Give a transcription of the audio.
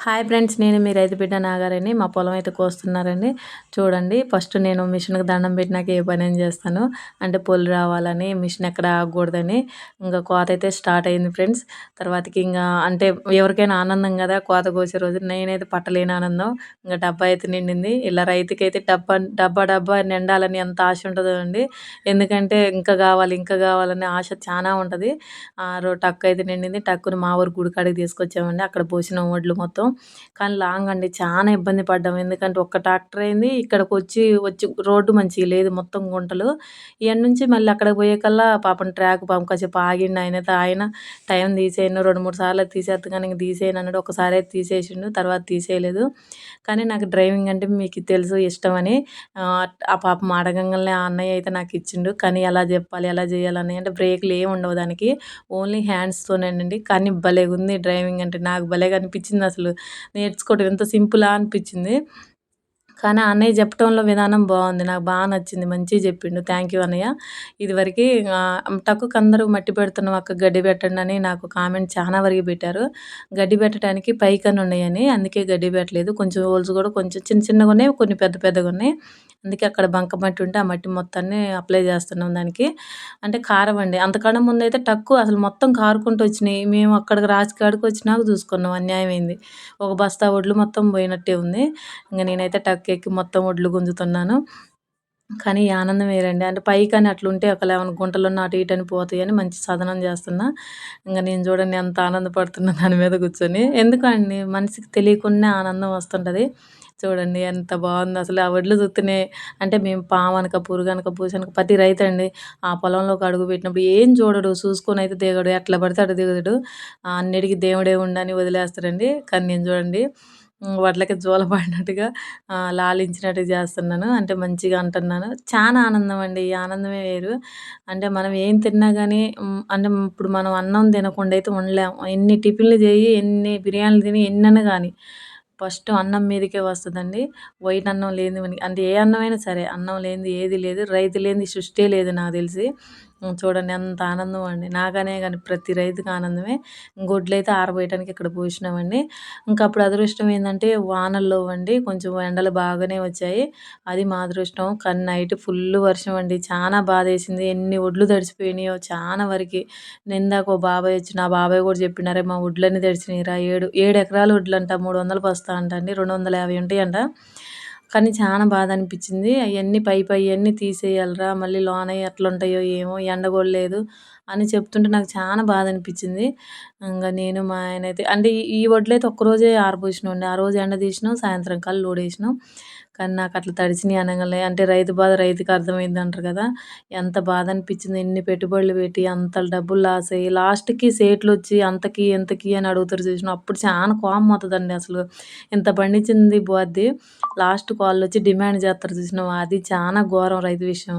Hi friends నేను మీ రైతు బిడ్డ నాగారని మా పొలం అయితే కోస్తున్నారండి. చూడండి ఫస్ట్ నేను మిషన్కి దండం పెట్టినాక ఏ పని ఏం చేస్తాను? అంటే పొలు రావాలని మిషన్ ఎక్కడ ఆగకూడదని. ఇంకా కోత అయితే స్టార్ట్ అయింది ఫ్రెండ్స్. తర్వాతకి ఇంకా అంటే ఎవరికైనా ఆనందం కదా కోత కోసే రోజు. నేనైతే పట్టలేని ఆనందం. ఇంకా డబ్బా అయితే నిండింది. ఇలా రైతుకి అయితే డబ్బా డబ్బా డబ్బా నిండాలని ఎంత ఆశ ఉంటుందో అండి. ఎందుకంటే ఇంకా కావాలి ఇంకా కావాలని ఆశ చాలా ఉంటుంది. ఆ రో టక్ అయితే నిండింది. టక్కుని మా ఊరు గుడి కాడికి తీసుకొచ్చామండి. అక్కడ పోసిన వడ్లు మొత్తం. కానీ లాంగ్ అండి చాలా ఇబ్బంది పడ్డాం. ఎందుకంటే ఒక్క ట్రాక్టర్ అయింది ఇక్కడికి వచ్చి వచ్చి రోడ్డు మంచిగా లేదు మొత్తం గుంటలు. ఇవన్నీ నుంచి మళ్ళీ అక్కడికి పోయేకల్లా పాపం ట్రాక్ పాపం కాసేపు ఆగిండు ఆయన ఆయన టైం తీసేయను రెండు మూడు సార్లు తీసేస్తా కానీ ఇంక తీసేయను అన్నాడు. ఒకసారి అయితే తీసేసిండు తర్వాత తీసేయలేదు. కానీ నాకు డ్రైవింగ్ అంటే మీకు తెలుసు ఇష్టమని ఆ పాపం అడగంగానే ఆ అన్నయ్య అయితే నాకు ఇచ్చిండు. కానీ ఎలా చెప్పాలి ఎలా చేయాలని అంటే బ్రేక్లు ఏమి ఉండవు దానికి. ఓన్లీ హ్యాండ్స్తోనేనండి కానీ భలే ఉంది డ్రైవింగ్ అంటే నాకు భలేగా అనిపించింది అసలు. నేర్చుకోవడం ఎంత సింపులా అనిపించింది. కానీ అన్నయ్య చెప్పడంలో విధానం బాగుంది. నాకు బాగా నచ్చింది. మంచిగా చెప్పిండు. థ్యాంక్ యూ అన్నయ్య. ఇదివరకు టక్కుకు అందరూ మట్టి పెడుతున్నాం అక్క గడ్డి పెట్టండి అని నాకు కామెంట్ చాలా వరకు పెట్టారు. గడ్డి పెట్టడానికి పైకన్ ఉన్నాయని. అందుకే గడ్డి పెట్టలేదు. కొంచెం హోల్స్ కూడా కొంచెం చిన్న చిన్నగా ఉన్నాయి. కొన్ని పెద్ద పెద్దగా ఉన్నాయి. అందుకే అక్కడ బంక మట్టి ఉంటే ఆ మట్టి మొత్తాన్ని అప్లై చేస్తున్నాం దానికి. అంటే కారం అండి. అంతకన్నా ముందు అయితే టక్కు అసలు మొత్తం కారుకుంటూ వచ్చినాయి. మేము అక్కడికి రాజకాడికి వచ్చినాక చూసుకున్నాం. అన్యాయమైంది. ఒక బస్తా ఒడ్లు మొత్తం పోయినట్టే ఉంది. ఇంకా నేనైతే టక్ ఎక్కి మొత్తం ఒడ్లు గుంజుతున్నాను. కానీ ఈ ఆనందం వేరండి. అంటే పైకని అట్లుంటే ఒక లెవెన్ గుంటలు అటు ఇటు అని పోతాయి అని మంచి సాధనం చేస్తున్నా. ఇంకా నేను చూడండి ఎంత ఆనందపడుతున్నా దాని మీద కూర్చొని. ఎందుకండి? మనిషికి తెలియకుండా ఆనందం వస్తుంటుంది. చూడండి ఎంత బాగుంది. అసలు ఆ వడ్లు చూస్తేనే అంటే మేము పామనక పురుగనక పూసనక ప్రతి రైతు అండి ఆ పొలంలోకి అడుగు పెట్టినప్పుడు ఏం చూడడు. చూసుకొని అయితే దిగడు. ఎట్లా పడితే అటు దిగడు అన్నిటికీ దేవుడే ఉండని వదిలేస్తారండి. కానీ నేను చూడండి వడ్లకి జోల పడినట్టుగా లాలించినట్టు చేస్తున్నాను. అంటే మంచిగా అంటున్నాను. చాలా ఆనందం అండి ఈ ఆనందమే వేరు. అంటే మనం ఏం తిన్నా కానీ అంటే ఇప్పుడు మనం అన్నం తినకుండా అయితే ఉండలేము ఎన్ని టిఫిన్లు చేయి ఎన్ని బిర్యానీలు తిని ఎన్నైనా కానీ ఫస్ట్ అన్నం మీదకే వస్తుందండి. వైట్ అన్నం లేని అంటే ఏ అన్నమైనా సరే అన్నం లేనిది ఏది లేదు రైతు లేనిది సృష్టి లేదు నాకు తెలిసి. చూడండి ఎంత ఆనందం అండి. నాకనే కానీ ప్రతి రైతుకి ఆనందమే. గొడ్లు అయితే ఆరబోయటానికి ఇక్కడ పోసినామండి. ఇంకా అప్పుడు అదృష్టం ఏంటంటే వానల్లో అండి కొంచెం ఎండలు బాగానే వచ్చాయి. అది మా అదృష్టం. కానీ నైట్ ఫుల్ వర్షం అండి. చాలా బాధ వేసింది ఎన్ని ఒడ్లు తడిసిపోయినాయో చాలా వరకు. నిందాక ఓ బాబాయ్ వచ్చి నా బాబాయ్ కూడా చెప్పినారే మా ఒడ్లన్నీ తడిచినాయిరా ఏడు ఏడు ఎకరాల ఒడ్లు అంట మూడు వందలు వస్తా అంట అండి. రెండు వందల యాభై ఉంటాయంట. కానీ చాలా బాధ అనిపించింది అవన్నీ పై పై అన్నీ తీసేయాలిరా మళ్ళీ లోన ఎట్లుంటాయో ఏమో ఎండ కూడా లేదు అని చెప్తుంటే నాకు చాలా బాధ అనిపించింది ఇంకా నేను మా ఆయన అయితే అంటే ఈ వడ్లు అయితే ఒక్కరోజే ఆరబోసినాం ఆ రోజు ఎండ తీసినాం సాయంత్రం కల్లా లోడేసినాం. కానీ నాకు అట్లా తడిచినాయి అనగానే అంటే రైతు బాధ రైతుకి అర్థమైంది అంటారు కదా ఎంత బాధ అనిపించింది ఎన్ని పెట్టుబడులు పెట్టి అంత డబ్బులు లాస్ అయ్యి లాస్ట్కి సేట్లు వచ్చి అంతకి ఎంతకి అని అడుగుతారు చూసినా అప్పుడు చాలా కోపం అవుతుందండి అసలు. ఇంత పండించింది పోద్ది లాస్ట్ వాళ్ళు వచ్చి డిమాండ్ చేస్తారు చూసినాం అది చాలా ఘోరం రైతు విషయం